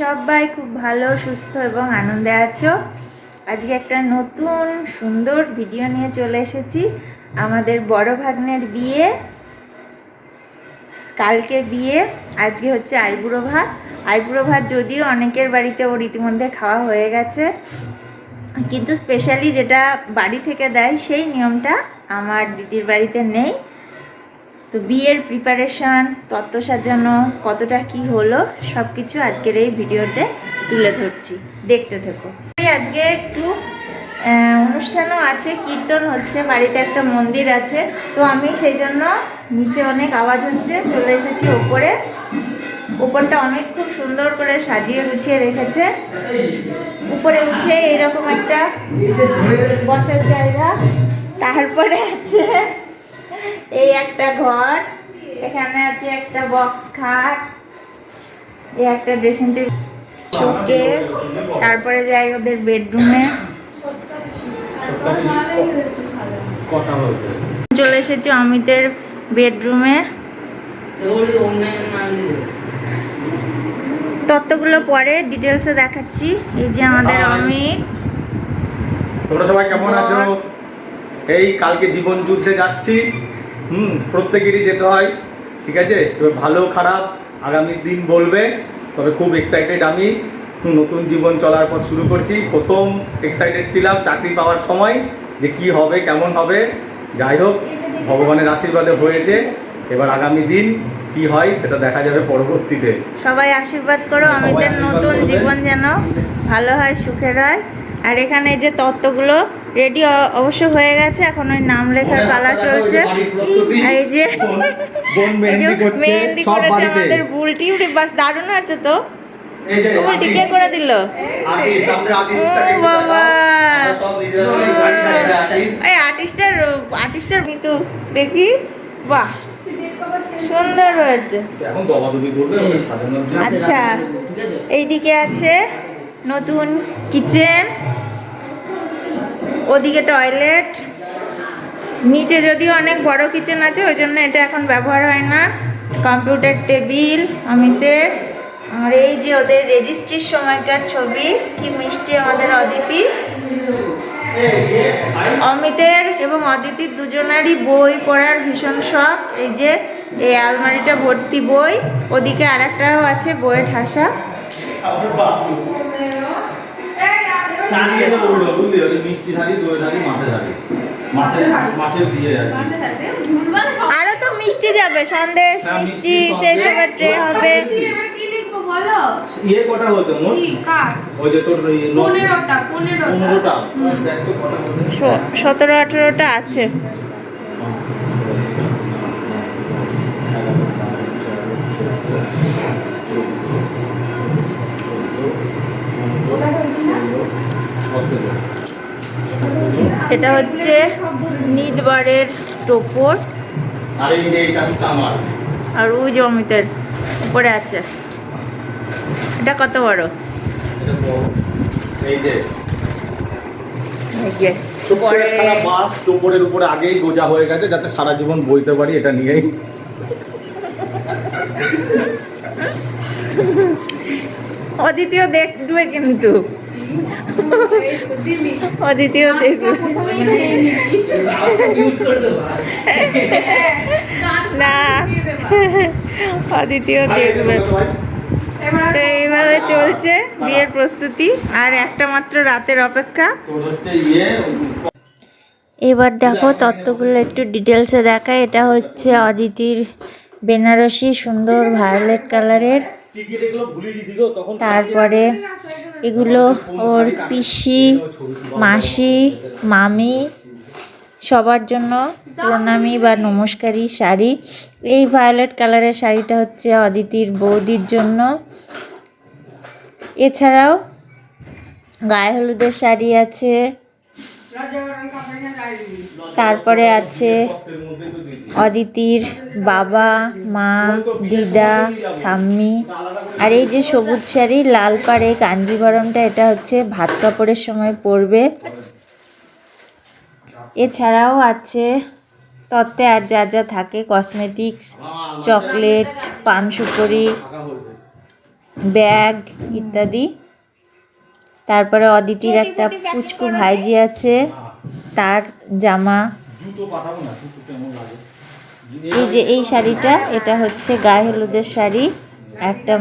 সবাই খুব ভালো, সুস্থ এবং আনন্দে আছো। আজকে একটা নতুন, সুন্দর ভিডিও নিয়ে চলে এসেছি। আমাদের বড় ভাগ্নের বিয়ে। কালকে বিয়ে, আজকে হচ্ছে আইবুড়ো ভাত। আইবুড়ো ভাত যদিও অনেকের বাড়িতে ওর ইতিমধ্যে খাওয়া হয়ে গেছে, কিন্তু স্পেশালি যেটা বাড়ি থেকে দেয় সেই নিয়মটা আমার দিদির বাড়িতে নেই। তো বিয়ের প্রিপারেশন তত্ত্ব সাজানো, কতটা কি হলো সব কিছু আজকের এই ভিডিওতে তুলে ধরছি। দেখতে থেকো। আজকে একটু অনুষ্ঠানও আছে, কীর্তন হচ্ছে, বাড়িতে একটা মন্দির আছে, তো আমি সেই জন্য নিচে অনেক আওয়াজ হচ্ছে, চলে এসেছি ওপরে। ওপরটা অনেক খুব সুন্দর করে সাজিয়ে গুছিয়ে রেখেছে। উপরে উঠে এরকম একটা বসার জায়গা। তারপরে আছে এই একটা ঘর এখানে আছে একটা বক্স খাট এই একটা ড্রেসিং টেবিল শোকেস তারপরে যাই ওদের বেডরুমে চলে এসেছি অমিতের বেডরুমে তত্ত্বগুলো পরে ডিটেলসে দেখাচ্ছি। এই যে আমাদের. অমিত। তোমরা সবাই কেমন আছো? এই কালকে জীবন যুদ্ধে যাচ্ছি। হুম প্রত্যেকেরই যেতে হয় ঠিক আছে? তবে ভালো খারাপ আগামী দিন বলবে তবে খুব এক্সাইটেড আমি। নতুন জীবন চলার পর শুরু করছি। প্রথম এক্সাইটেড ছিলাম চাকরি পাওয়ার সময় যে কি হবে কেমন হবে। যাই হোক ভগবানের আশীর্বাদে হয়েছে। এবার আগামী দিন কি হয় সেটা দেখা যাবে পরবর্তীতে। সবাই আশীর্বাদ করো আমাদের নতুন জীবন যেন ভালো হয় সুখের হয়। আর এখানে যে তত্ত্বগুলো রেডি অবশ্য হয়ে গেছে এখন ওই নাম লেখার পালা চলছে। এই যে এই যে মেহেন্দি করছে আমাদের বুলটি উঠে বাস দারুণ হয়েছে তো। বুলটি কে করে দিল। বাবা। এই আর্টিস্টার আর্টিস্টার মিতু দেখি। বাহ সুন্দর হয়েছে। আচ্ছা এইদিকে আছে নতুন কিচেন। ওদিকে টয়লেট নিচে যদিও অনেক বড় কিচেন আছে, ওই জন্য এটা এখন ব্যবহার হয় না। কম্পিউটার টেবিল অমিতের। আর এই যে ওদের রেজিস্ট্রির সময়কার ছবি, কি মিষ্টি আমাদের অদিতি। অমিতের এবং অদিতির দুজনারই বই পড়ার ভীষণ শখ। এই যে, এই আলমারিটা ভর্তি বই, ওদিকে আর আছে বইয়ের ঠাসা। দাঁড়িয়ে বুঝলি, ওই মিষ্টি দই মাছের। মাছের মাছের দিয়ে আর তো মিষ্টি যাবে। সন্দেশ হ্যাঁ, মিষ্টি সেই সময় সবের ট্রে হবে। বলো? ইয়ে কটা হতো মোট? ওই যে তোর পনেরোটা পনেরোটা। পনেরোটা। দেখ তো কটা হতো। স- সতেরো আঠেরোটা আছে। এটা হচ্ছে নিজ বাড়ির টোপর। আর ওই যে অমিতের উপরে আছে। এটা কত বড়? বাস টোপরের উপরে আগেই গোজা হয়ে গেছে যাতে সারা জীবন বইতে পারি এটা নিয়েই। অদিতিও দেখবে কিন্তু। অদিতিও দেখবে। না। অদিতিও দেখবে। তো এইভাবে চলছে বিয়ের প্রস্তুতি আর একটা মাত্র রাতের অপেক্ষা। এবার দেখো তত্ত্বগুলো একটু ডিটেলসে দেখা এটা হচ্ছে অদিতির বেনারসি সুন্দর ভায়োলেট কালারের তারপরে এগুলো ওর পিসি মাসি মামি সবার জন্য প্রণামী বা নমস্কারী শাড়ি। এই ভায়োলেট কালারের শাড়িটা হচ্ছে অদিতির বৌদির জন্য। এছাড়াও গায়ে হলুদের শাড়ি আছে। তারপরে আছে অদিতির বাবা, মা, দিদা, ঠাম্মি। আর এই যে সবুজ শাড়ি, লাল পাড়ে কাঞ্জিবরমটা, এটা হচ্ছে ভাত কাপড়ের সময় পরবে। এছাড়াও আছে তত্ত্বে আর যা যা থাকে কসমেটিক্স চকলেট পান সুপুরি ব্যাগ ইত্যাদি। তারপরে অদিতির একটা পুচকু ভাইজি আছে। তার জামা। এই যে এই শাড়িটা, এটা হচ্ছে গায়ে হলুদের শাড়ি, একটা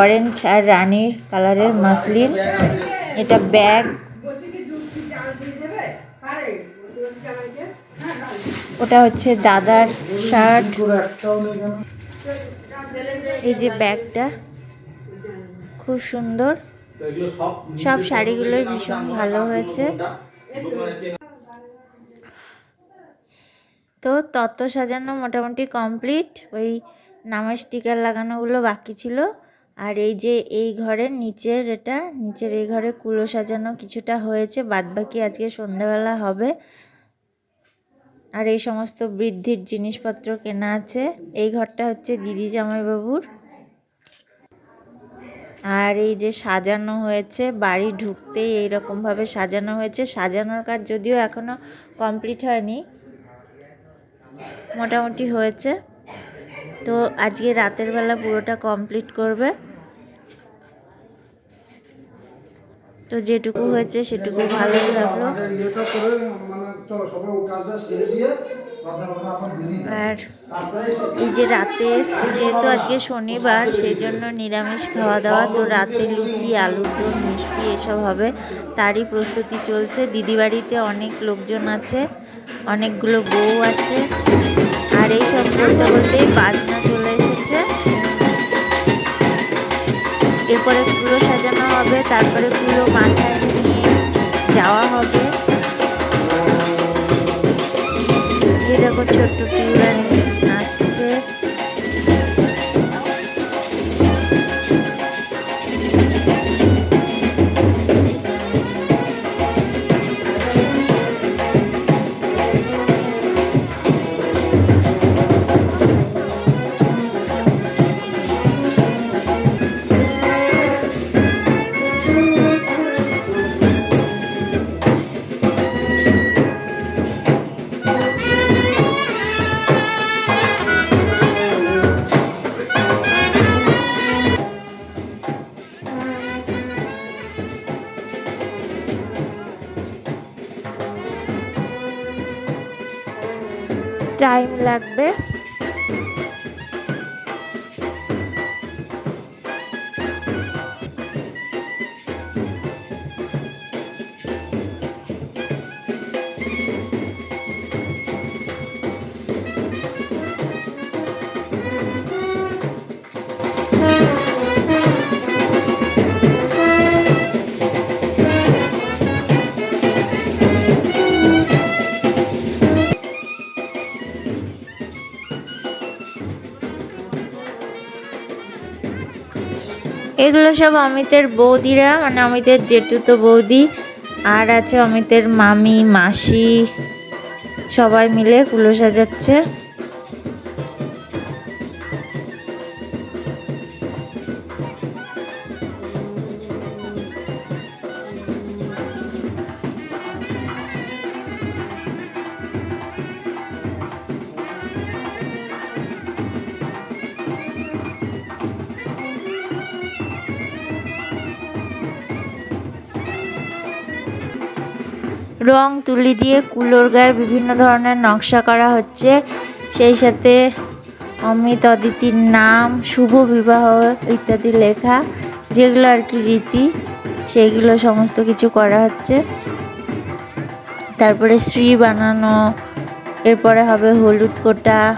অরেঞ্জ আর রানীর কালারের মাসলিন। এটা ব্যাগ। ওটা হচ্ছে দাদার শার্ট। এই যে ব্যাগটা, খুব সুন্দর। সব শাড়িগুলোই ভীষণ ভালো হয়েছে। তো তত্ত্ব সাজানো মোটামুটি কমপ্লিট। ওই নামের স্টিকার লাগানোগুলো বাকি ছিল। আর এই যে এই ঘরের নিচের এটা, নিচের এই ঘরে কুলো সাজানো কিছুটা হয়েছে। বাদবাকি আজকে সন্ধ্যাবেলা হবে। আর এই সমস্ত বৃদ্ধির জিনিসপত্র কেনা আছে। এই ঘরটা হচ্ছে দিদি জামাইবাবুর। আর এই যে সাজানো হয়েছে, বাড়ি ঢুকতেই এইরকমভাবে সাজানো হয়েছে। সাজানোর কাজ যদিও এখনও কমপ্লিট হয়নি মোটামুটি হয়েছে। তো আজকে রাতের বেলা পুরোটা কমপ্লিট করবে। তো যেটুকু হয়েছে সেটুকু ভালোই লাগল। আর এই যে রাতের যেহেতু আজকে শনিবার সেই জন্য নিরামিষ খাওয়া দাওয়া তো রাতে লুচি, আলুর দম, মিষ্টি এসব হবে। তারই প্রস্তুতি চলছে। দিদি বাড়িতে অনেক লোকজন আছে, অনেকগুলো বউ আছে। আর এই সব বলতে বলতেই বাজনা চলে এসেছে। এরপরে পুরো সাজানো হবে, তারপরে পুরো মাথায় নিয়ে যাওয়া হবে। দেখো ছোট্ট পিউরানি। টাইম লাগবে। এগুলো সব অমিতের বৌদিরা মানে অমিতের জেঠুতো বৌদি, আর আছে অমিতের মামি, মাসি, সবাই মিলে কুলো সাজাচ্ছে। রং তুলি দিয়ে কুলোর গায়ে বিভিন্ন ধরনের নকশা করা হচ্ছে। সেই সাথে অমিত অদিতির নাম, শুভ বিবাহ ইত্যাদি লেখা, যেগুলো আর কি রীতি, সেইগুলো সমস্ত কিছু করা হচ্ছে। তারপরে শ্রী বানানো, এরপরে হবে হলুদ কোটা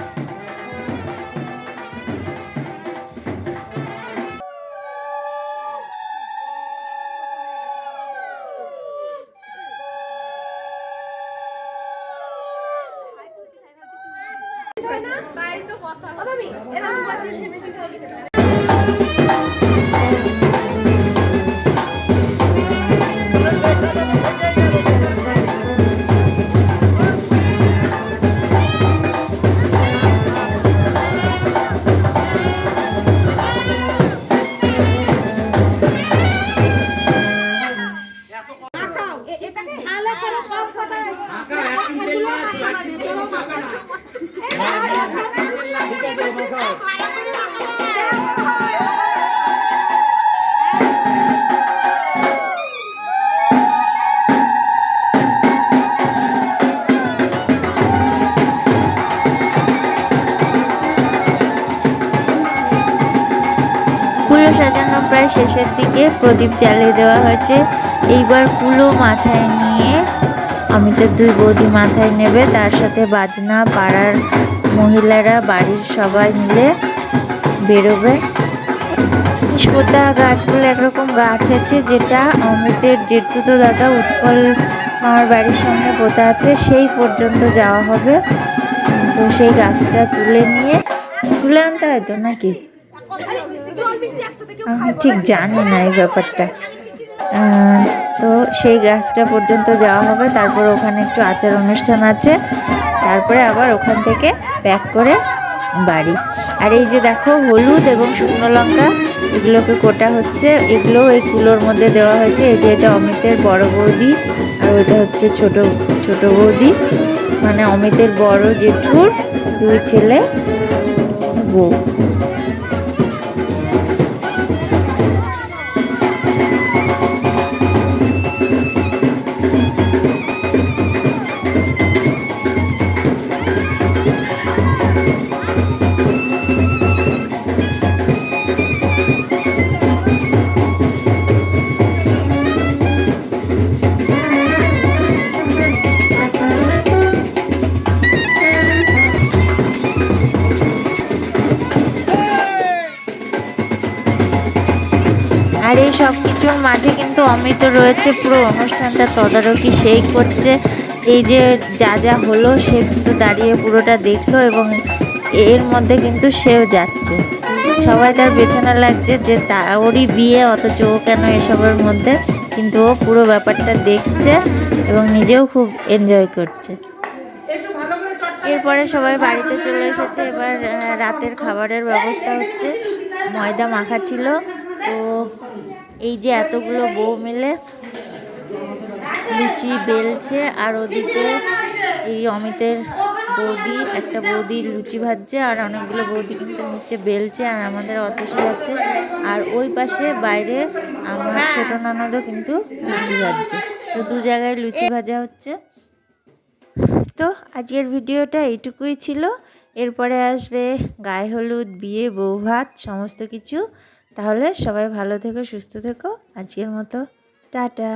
শেষের দিকে প্রদীপ জ্বালিয়ে দেওয়া হয়েছে। এইবার কুলো মাথায় নিয়ে অমিতের দুই বৌদি মাথায় নেবে, তার সাথে বাজনা, পাড়ার মহিলারা, বাড়ির সবাই মিলে বেরোবে। পুষ্পতা গাছ বলে একরকম গাছ আছে, যেটা অমিতের জেঠুতো দাদা উৎপল আমার বাড়ির সামনে পোতা আছে, সেই পর্যন্ত যাওয়া হবে। তো সেই গাছটা তুলে নিয়ে, তুলে আনতে হয় তো নাকি? ঠিক জানি না এই ব্যাপারটা। তো সেই গাছটা পর্যন্ত যাওয়া হবে তারপর ওখানে একটু আচার অনুষ্ঠান আছে তারপরে আবার ওখান থেকে প্যাক করে বাড়ি। আর এই যে দেখো হলুদ এবং শুকনো লঙ্কা এগুলোকে কোটা হচ্ছে এগুলো এই কুলোর মধ্যে দেওয়া হয়েছে এই যে এটা অমিতের বড় বৌদি আর ওইটা হচ্ছে ছোট ছোট বৌদি। মানে অমিতের বড় জেঠুর দুই ছেলে বউ। এই সব কিছুর মাঝে কিন্তু অমিত রয়েছে। পুরো অনুষ্ঠানটা তদারকি সেই করছে। এই যে যা যা হলো, সে কিন্তু দাঁড়িয়ে পুরোটা দেখল এবং এর মধ্যে কিন্তু সেও যাচ্ছে। সবাই তার পেছনে লাগছে যে তা ওরই বিয়ে, অথচ ও কেন এসবের মধ্যে? কিন্তু ও পুরো ব্যাপারটা দেখছে এবং নিজেও খুব এনজয় করছে। এরপরে সবাই বাড়িতে চলে এসেছে। এবার রাতের খাবারের ব্যবস্থা হচ্ছে। ময়দা মাখা ছিল। এই যে এতগুলো বউ মিলে লুচি বেলছে, আর ওদিকে এই অমিতের বৌদি, একটা বৌদি লুচি ভাজছে, আর অনেকগুলো বৌদি কিন্তু নিচে বেলছে, আর আমাদের অতসী আছে। আর ওই পাশে বাইরে আমার ছোট ননদও কিন্তু লুচি ভাজছে। তো দু জায়গায় লুচি ভাজা হচ্ছে। তো আজকের ভিডিওটা এইটুকুই ছিল। এরপরে আসবে গায়ে হলুদ, বিয়ে, বউ ভাত, সমস্ত কিছু। তাহলে সবাই ভালো থেকো সুস্থ থেকো। আজকের মতো টাটা।